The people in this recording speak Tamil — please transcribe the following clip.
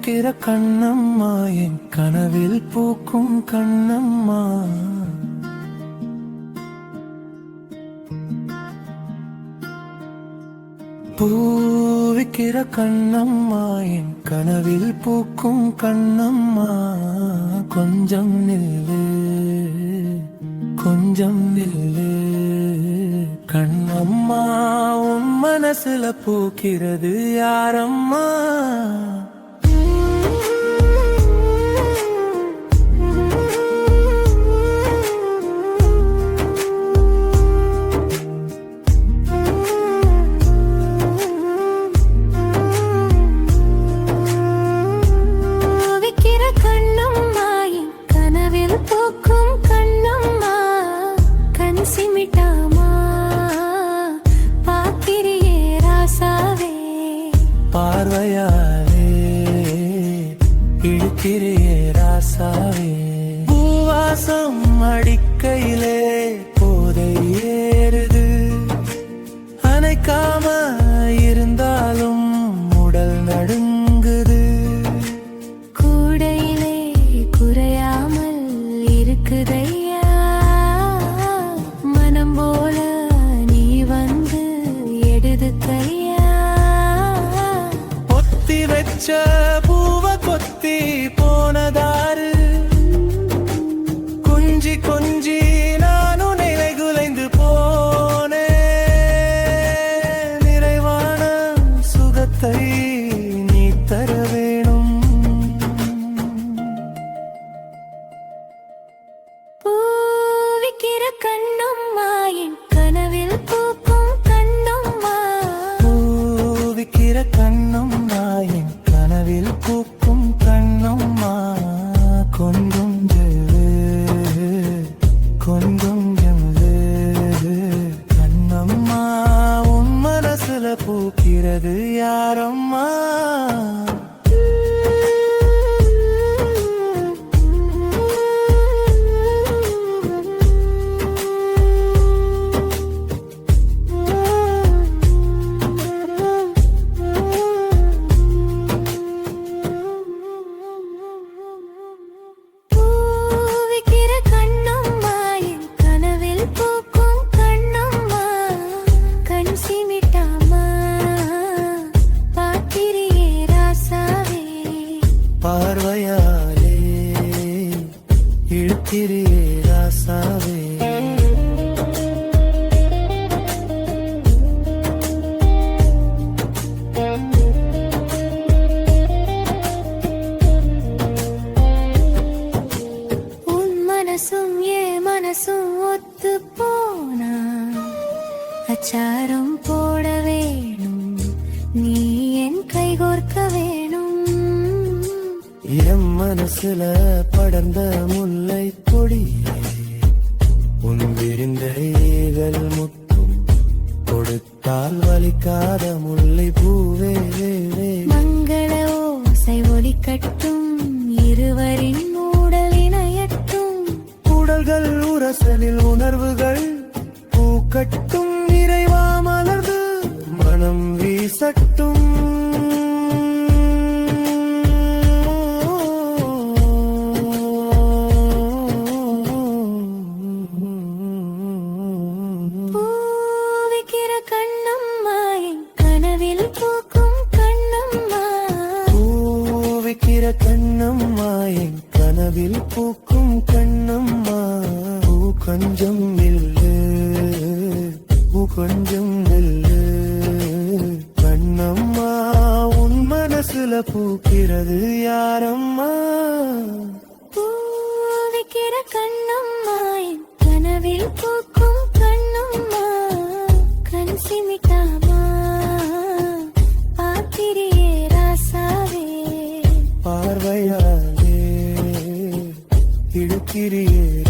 பூவிக்கிற கண்ணம்மா என் கனவில் பூக்கும் கண்ணம்மா. பூவிக்கிற கண்ணம்மா என் கனவில் பூக்கும் கண்ணம்மா. கொஞ்சம் நில்லு கொஞ்சம் நில்லு. கண்ணம்மா உன் மனசுல பூக்கிறது யாரம்மா? கண் பாக்கிரியே ராசாவே. பார்வையாலே இழுக்கிறியே ராசாவே. பூவாசம் அடிக்கையிலே போதை ஏறு picture பார்வையாலே இழுக்கிறியே ராசாவே மனசும் ஏ மனசும் ஒத்து போனா அச்சாரம் போட வேணும். நீ என் கைகோர்க்க வேணும். என் மனசுல படர்ந்த முல்லை கொடியே உன் விரிந்த ஈகள் முத்தும் கொடுத்தால் வலிக்காத முல்லை பூவே. மங்கள ஓசை ஒலிக்கட்டும் இருவரின் ஊடல் இணையட்டும் உடல்கள் உரசலில் உணர்வுகள் பூக்கட்டும் நிறைவா மலர்ந்து மனம் வீசட்டும் கண்ணம்மா என் கனவில் பூக்கும் கண்ணம்மா. பூ கொஞ்சம் நில்லு பூ கொஞ்சம் நில்லு. கண்ணம்மா உன் மனசுல பூக்கிறது யாரம்மா? பூவிக்கிற கண்ணம்மா பார்வையாலே இடுக்கிறியே ராசாவே